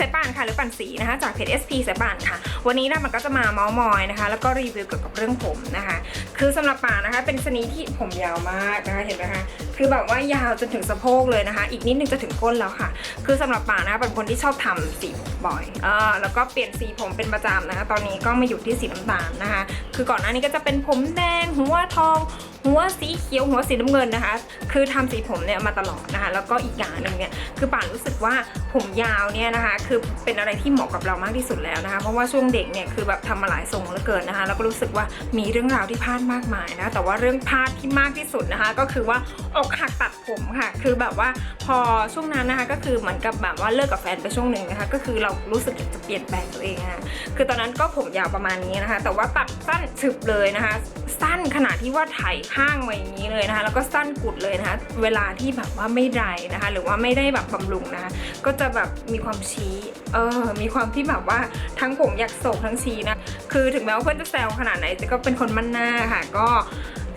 สานค่ะหรือปั่นสีนะคะ จากเพจ SP สายป่านค่ะ วันนี้นะมันก็จะมาเมาส์มอยนะคะ แล้วก็รีวิวเกี่ยวกับเรื่องผมนะคะ คือสำหรับป่านนะคะ เป็นชนิดที่ผมยาวมากนะคะเห็นไหมคะคือแบบว่ายาวจนถึงสะโพกเลยนะคะ อีกนิดนึงจะถึงก้นแล้วค่ะ คือสำหรับป่านนะคะเป็นคนที่ชอบทำสีผมบ่อยเออแล้วก็เปลี่ยนสีผมเป็นประจำนะคะ ตอนนี้ก็มาอยู่ที่สีน้ำตาลนะคะ คือก่อนหน้านี้ก็จะเป็นผมแดงหัวทองหัวสีเขียวหัวสีน้ำเงินนะคะ คือทำสีผมเนี่ยมาตลอดนะคะ แล้วก็อีกอย่างหนึ่งเนี่ยคือป่านรู้สึกว่าผมยาวเนี่ยนะคะ คือเป็นอะไรที่เหมาะกับเรามากที่สุดแล้วนะคะ เพราะว่าช่วงเด็กเนี่ยคือแบบทำมาหลายทรงเหลือเกินนะคะแล้วก็รู้สึกว่ามีเรื่องราวที่พลาดมากมายนะแต่ว่าเรื่องพลาดที่มากที่สุดนะคะ ก็คือว่าอกหักตัดผมค่ะ คือแบบว่าพอช่วงนั้นนะคะก็คือเหมือนกับแบบว่าเลิกกับแฟนไปช่วงหนึ่งนะคะก็คือเรารู้สึกจะเปลี่ยนแปลงตัวเองนะคะคือตอนนั้นก็ผมยาวประมาณนี้นะคะ แต่ว่าตัดสั้นฉึบเลยนะคะ สั้นขนาดที่ว่าไถข้างมาอย่างนี้เลยนะคะ แล้วก็สั้นกุดเลยนะคะเวลาที่แบบว่าไม่ไดร์นะคะ หรือว่าไม่ได้แบบบำรุงนะคะก็จะแบบมีความชี้ เออ มีความที่แบบว่าทั้งผมอยากโศกทั้งชีนะ คือถึงแม้ว่าเพื่อนจะแซวขนาดไหนแต่ก็เป็นคนมั่นหน้าค่ะ ก็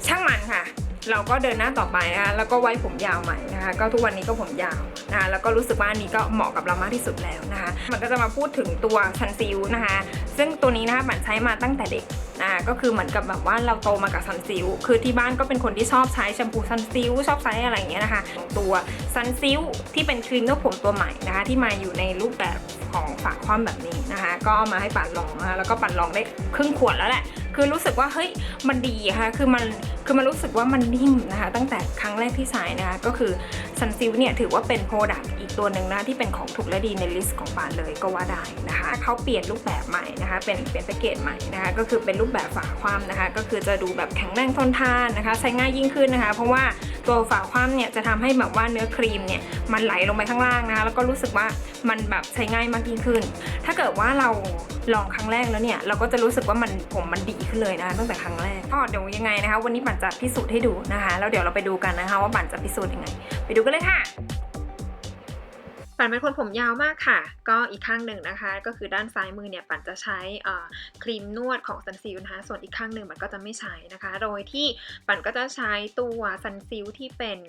ช่างมันค่ะ เราก็เดินหน้าต่อไปนะคะแล้วก็ไว้ผมยาวใหม่นะคะ ก็ทุกวันนี้ก็ผมยาวนะคะแล้วก็รู้สึกว่าอันนี้ก็เหมาะกับเรามากที่สุดแล้วนะคะ มันก็จะมาพูดถึงตัวชันซิลนะคะ ซึ่งตัวนี้นะคะบันใช้มาตั้งแต่เด็ก นะก็คือเหมือนกับแบบว่าเราโตมากับซันซิลคือที่บ้านก็เป็นคนที่ชอบใช้แชมพูซันซิลชอบใช้อะไรอย่างเงี้ยนะคะ ตัวซันซิลที่เป็นครีมนวดผมตัวใหม่นะคะ ที่มาอยู่ในรูปแบบของฝาคว่ำแบบนี้นะคะ ก็เอามาให้ปั่นลองนะคะแล้วก็ปั่นลองได้ครึ่งขวดแล้วแหละ คือรู้สึกว่าเฮ้ยมันดีค่ะคือมัน คือมันรู้สึกว่ามันนิ่มนะคะ ตั้งแต่ครั้งแรกที่ใช้นะคะ ก็คือซันซิลเนี่ยถือว่าเป็นโปรดักต์อีกตัวหนึ่งนะที่เป็นของถูกและดีในลิสต์ของปานเลยก็ว่าได้นะคะ เขาเปลี่ยนรูปแบบใหม่นะคะ เป็นเป็นแพ็กเกจใหม่นะคะ ก็คือเป็นรูปแบบฝาคว่ำนะคะ ก็คือจะดูแบบแข็งแรงทนทานนะคะ ใช้ง่ายยิ่งขึ้นนะคะ เพราะว่าตัวฝาคว่ำเนี่ยจะทำให้แบบว่าเนื้อครีมเนี่ยมันไหลลงไปข้างล่างนะคะ แล้วก็รู้สึกว่ามันแบบใช้ง่ายมากยิ่งขึ้น ถ้าเกิดว่าเราลองครั้งแรกแล้วเนี่ยเราก็จะรู้สึกว่ามันผมมันดีขึ้นเลยนะตั้งแต่ครั้งแรกก็เดี๋ยวยังไงนะคะ วันนี้บันจะพิสูจน์ให้ดูนะคะ แล้วเดี๋ยวเราไปดูกันนะคะ ว่าบันจะพิสูจน์ยังไง ไปดูกันเลยค่ะปั่นเป็นคนผมยาวมากค่ะ ก็อีกข้างหนึ่งนะคะ ก็คือด้านซ้ายมือเนี่ยปั่นจะใช้ครีมนวดของซันซิลนะคะ ส่วนอีกข้างหนึ่งมันก็จะไม่ใช้นะคะ โดยที่ปั่นก็จะใช้ตัวซันซิลที่เป็น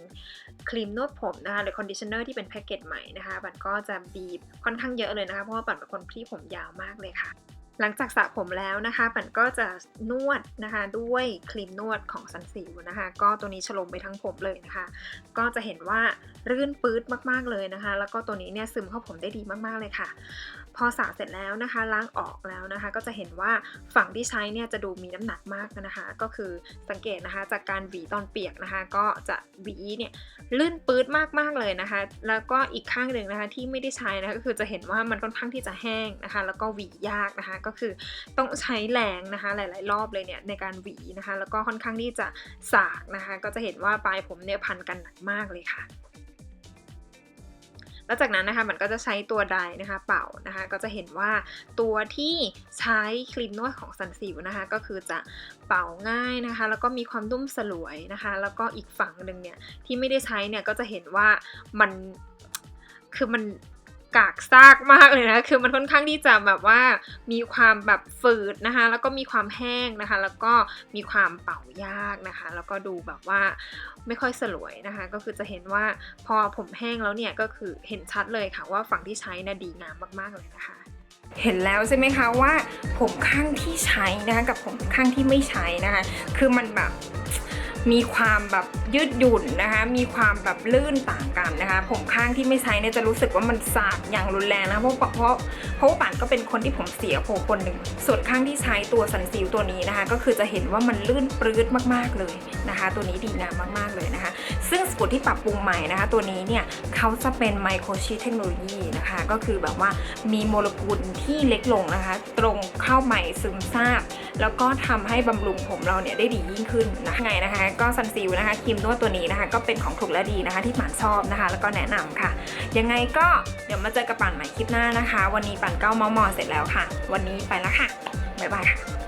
ครีมนวดผมนะคะหรือคอนดิชเนอร์ที่เป็นแพ็กเกจใหม่นะคะ ปั่นก็จะบีบค่อนข้างเยอะเลยนะคะ เพราะว่าปั่นเป็นคนที่ผมยาวมากเลยค่ะ หลังจากสระผมแล้วนะคะปั่นก็จะนวดนะคะด้วยครีมนวดของซันซิลนะคะ ก็ตัวนี้ฉลมไปทั้งผมเลยนะคะ ก็จะเห็นว่ารื่นปื๊ดมากๆเลยนะคะ แล้วก็ตัวนี้เนี่ยซึมเข้าผมได้ดีมากๆเลยค่ะ พอสระเสร็จแล้วนะคะ ล้างออกแล้วนะคะ ก็จะเห็นว่าฝั่งที่ใช้เนี่ยจะดูมีน้ำหนักมากนะคะ ก็คือสังเกตนะคะจากการหวีตอนเปียกนะคะ ก็จะหวีเนี่ยลื่นปื๊ดมากๆเลยนะคะ แล้วก็อีกข้างหนึ่งนะคะที่ไม่ได้ใช้นะคะก็คือจะเห็นว่ามันค่อนข้างที่จะแห้งนะคะ แล้วก็หวียากนะคะก็คือต้องใช้แรงนะคะหลาย ๆ รอบเลยเนี่ยในการหวีนะคะ แล้วก็ค่อนข้างที่จะสากนะคะ ก็จะเห็นว่าปลายผมเนี่ยพันกันหนักมากเลยค่ะแล้วจากนั้นนะคะมันก็จะใช้ตัวไดนะคะเป่านะคะ ก็จะเห็นว่าตัวที่ใช้ครีมนวดของซันซิลนะคะ ก็คือจะเป่าง่ายนะคะ แล้วก็มีความนุ่มสลวยนะคะ แล้วก็อีกฝั่งหนึ่งเนี่ยที่ไม่ได้ใช้เนี่ยก็จะเห็นว่ามันคือมัน กากซากมากเลยนะ คือมันค่อนข้างที่จะแบบว่ามีความแบบฝืดนะคะ แล้วก็มีความแห้งนะคะ แล้วก็มีความเป่ายากนะคะ แล้วก็ดูแบบว่าไม่ค่อยสลวยนะคะ ก็คือจะเห็นว่าพอผมแห้งแล้วเนี่ยก็คือเห็นชัดเลยค่ะว่าฝั่งที่ใช้นะดีงามมากๆเลยนะคะเห็นแล้วใช่ไหมคะว่าผมข้างที่ใช้นะคะกับผมข้างที่ไม่ใช้นะคะคือมันแบบ มีความแบบยืดหยุ่นนะคะ มีความแบบลื่นต่างกันนะคะ ผมข้างที่ไม่ใช้เนี่ยจะรู้สึกว่ามันสากอย่างรุนแรงนะเพราะเพราะเพราะว่าป่นก็เป็นคนที่ผมเสียโผคนหนึ่งส่วนข้างที่ใช้ตัวสันซิลตัวนี้นะคะ ก็คือจะเห็นว่ามันลื่นปลื้ดมากๆเลยนะคะ ตัวนี้ดีงามมากๆเลยนะคะ ซึ่งสกูตที่ปรับปรุงใหม่นะคะ ตัวนี้เนี่ยเขาจะเป็นไมโครชิปเทคโนโลยีนะคะ ก็คือแบบว่ามีโมเลกุลที่เล็กลงนะคะ ตรงเข้าใหม่ซึมซาบ แล้วก็ทำให้บำรุงผมเราเนี่ยได้ดียิ่งขึ้นนะไงนะคะก็ซันซิลนะคะครีมนวดตัวนี้นะคะ ก็เป็นของถูกและดีนะคะ ที่ป่านชอบนะคะ แล้วก็แนะนำค่ะ ยังไงก็เดี๋ยวมาเจอกับป่านใหม่คลิปหน้านะคะ วันนี้ป่านเก้ามอมอเสร็จแล้วค่ะ วันนี้ไปแล้วค่ะบ๊ายบายค่ะ